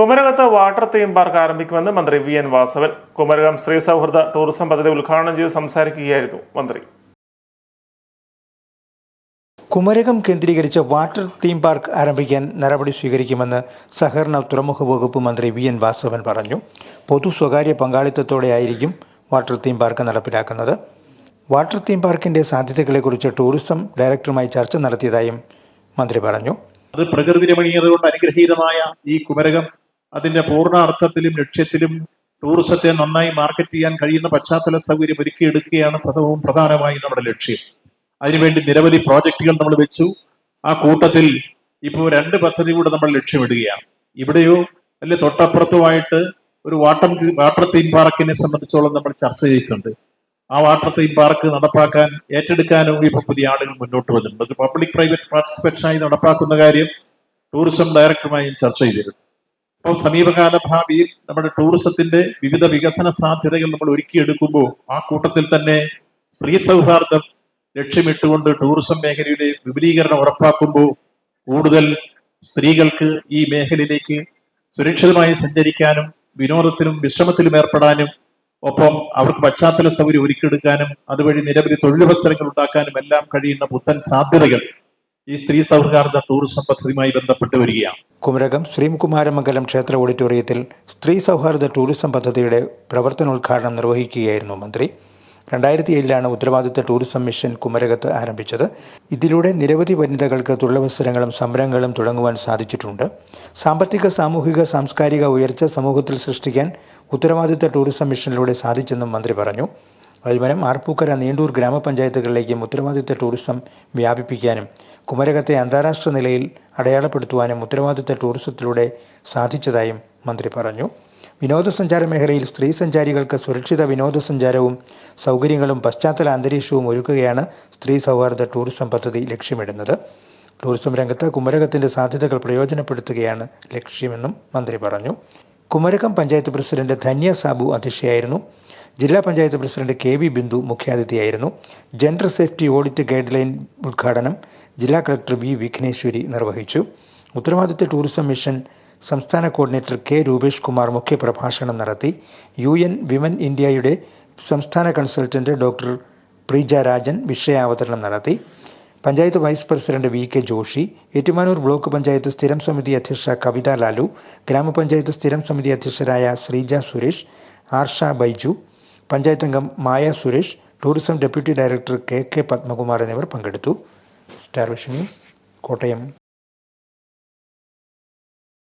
കുമരകത്ത് water theme park ആരംഭിക്കുമെന്ന് മന്ത്രി V N Vasavan. Kumarakom സ്ത്രീ സൗഹൃദ ടൂറിസം പദ്ധതി ഉദ്ഘാടനം ചെയ്ത് സംസാരിക്കുകയായിരുന്നു മന്ത്രി. കുമരകം കേന്ദ്രീകരിച്ച് വാട്ടർ തീം പാർക്ക് ആരംഭിക്കാൻ നടപടി സ്വീകരിക്കുമെന്ന് സഹകരണ തുറമുഖ വകുപ്പ് മന്ത്രി വി എൻ വാസവൻ പറഞ്ഞു. പൊതു സ്വകാര്യ പങ്കാളിത്തത്തോടെയായിരിക്കും വാട്ടർ തീം പാർക്ക് നടപ്പിലാക്കുന്നത്. വാട്ടർ തീം പാർക്കിന്റെ സാധ്യതകളെക്കുറിച്ച് ടൂറിസം ഡയറക്ടറുമായി ചർച്ച നടത്തിയതായും മന്ത്രി പറഞ്ഞു. അത് പ്രകൃതി രമണീയതകൊണ്ട് അനുഗ്രഹീതമായ ഈ കുമരകം അതിന്റെ പൂർണ അർത്ഥത്തിലും ലക്ഷ്യത്തിലും ടൂറിസത്തെ നന്നായി മാർക്കറ്റ് ചെയ്യാൻ കഴിയുന്ന പശ്ചാത്തല സൗകര്യം ഒരുക്കിയെടുക്കുകയാണ് പ്രഥമവും പ്രധാനമായും നമ്മുടെ ലക്ഷ്യം. അതിനുവേണ്ടി നിരവധി പ്രോജക്റ്റുകൾ നമ്മൾ വെച്ചു. ആ കൂട്ടത്തിൽ ഇപ്പോൾ രണ്ട് പദ്ധതി കൂടെ നമ്മൾ ലക്ഷ്യമിടുകയാണ്. ഇവിടെയോ അല്ലെ തൊട്ടപ്പുറത്തുമായിട്ട് ഒരു വാട്ടർ വാട്ടർ തീം പാർക്കിനെ സംബന്ധിച്ചോളം നമ്മൾ ചർച്ച ചെയ്തിട്ടുണ്ട്. ആ വാട്ടർ തീം പാർക്ക് നടപ്പാക്കാൻ ഏറ്റെടുക്കാനും ഇപ്പൊ പുതിയ ആളുകൾ മുന്നോട്ട് വന്നിട്ടുണ്ട്. പബ്ലിക് പ്രൈവറ്റ് പാർട്ടിസിപ്പേഷനായി നടപ്പാക്കുന്ന കാര്യം ടൂറിസം ഡയറക്ടറുമായും ചർച്ച ചെയ്തിരുന്നു അപ്പോൾ സമീപകാല ഭാവിയിൽ നമ്മുടെ ടൂറിസത്തിന്റെ വിവിധ വികസന സാധ്യതകൾ നമ്മൾ ഒരുക്കിയെടുക്കുമ്പോൾ ആ കൂട്ടത്തിൽ തന്നെ സ്ത്രീ സൗഹാർദ്ദം ലക്ഷ്യമിട്ടുകൊണ്ട് ടൂറിസം മേഖലയുടെ വിപുലീകരണം ഉറപ്പാക്കുമ്പോൾ കൂടുതൽ സ്ത്രീകൾക്ക് ഈ മേഖലയിലേക്ക് സുരക്ഷിതമായി സഞ്ചരിക്കാനും വിനോദത്തിലും വിശ്രമത്തിലും ഏർപ്പെടാനും ഒപ്പം അവർക്ക് പശ്ചാത്തല സൗകര്യം ഒരുക്കിയെടുക്കാനും അതുവഴി നിരവധി തൊഴിലവസരങ്ങൾ ഉണ്ടാക്കാനും എല്ലാം കഴിയുന്ന പുത്തൻ സാധ്യതകൾ ഈ സ്ത്രീ സൗഹാർദ്ദ ടൂറിസം പദ്ധതിയുമായി ബന്ധപ്പെട്ട് വരികയാണ്. കുമരകം ശ്രീകുമാരമംഗലം ക്ഷേത്ര ഓഡിറ്റോറിയത്തിൽ സ്ത്രീ സൗഹാർദ്ദ ടൂറിസം പദ്ധതിയുടെ പ്രവർത്തനോദ്ഘാടനം നിർവഹിക്കുകയായിരുന്നു മന്ത്രി. രണ്ടായിരത്തി ഏഴിലാണ് ഉത്തരവാദിത്ത ടൂറിസം മിഷൻ കുമരകത്ത് ആരംഭിച്ചത്. ഇതിലൂടെ നിരവധി വനിതകൾക്ക് തൊഴിലവസരങ്ങളും സംരംഭങ്ങളും തുടങ്ങുവാൻ സാധിച്ചിട്ടുണ്ട്. സാമ്പത്തിക സാമൂഹിക സാംസ്കാരിക ഉയർച്ച സമൂഹത്തിൽ സൃഷ്ടിക്കാൻ ഉത്തരവാദിത്ത ടൂറിസം മിഷനിലൂടെ സാധിച്ചെന്നും മന്ത്രി പറഞ്ഞു. വൈമനം ആർപ്പൂക്കര നീണ്ടൂർ ഗ്രാമപഞ്ചായത്തുകളിലേക്കും ഉത്തരവാദിത്ത ടൂറിസം വ്യാപിപ്പിക്കാനും കുമരകത്തെ അന്താരാഷ്ട്ര നിലയിൽ അടയാളപ്പെടുത്തുവാനും ഉത്തരവാദിത്ത ടൂറിസത്തിലൂടെ സാധിച്ചതായും മന്ത്രി പറഞ്ഞു. വിനോദസഞ്ചാര മേഖലയിൽ സ്ത്രീ സഞ്ചാരികൾക്ക് സുരക്ഷിത വിനോദസഞ്ചാരവും സൗകര്യങ്ങളും പശ്ചാത്തല അന്തരീക്ഷവും ഒരുക്കുകയാണ് സ്ത്രീ സൗഹാർദ്ദ ടൂറിസം പദ്ധതി ലക്ഷ്യമിടുന്നത്. ടൂറിസം രംഗത്ത് കുമരകത്തിന്റെ സാധ്യതകൾ പ്രയോജനപ്പെടുത്തുകയാണ് ലക്ഷ്യമെന്നും മന്ത്രി പറഞ്ഞു. കുമരകം പഞ്ചായത്ത് പ്രസിഡന്റ് ധന്യ സാബു അധ്യക്ഷയായിരുന്നു. ജില്ലാ panchayat president K V Bindu മുഖ്യാതിഥിയായിരുന്നു. Gender safety audit guideline ഉദ്ഘാടനം ജില്ലാ കളക്ടർ വി വിഘ്നേശ്വരി നിർവഹിച്ചു. ഉത്തരവാദിത്ത ടൂറിസം മിഷൻ സംസ്ഥാന കോർഡിനേറ്റർ കെ രൂപേഷ് കുമാർ മുഖ്യപ്രഭാഷണം നടത്തി. യു എൻ വിമൻ ഇന്ത്യയുടെ സംസ്ഥാന കൺസൾട്ടന്റ് ഡോക്ടർ പ്രീജ രാജൻ വിഷയാവതരണം നടത്തി. Panchayat vice president V K Joshi Ettumanoor block panchayat സ്ഥിരം സമിതി അധ്യക്ഷ കവിത ലാലു ഗ്രാമപഞ്ചായത്ത് സ്ഥിരം സമിതി അധ്യക്ഷരായ ശ്രീജ സുരേഷ് ആർഷ ബൈജു പഞ്ചായത്ത് അംഗം Maya Suresh tourism deputy director K K Padmakumar എന്നിവർ പങ്കെടുത്തു. Star vision news Kottayam.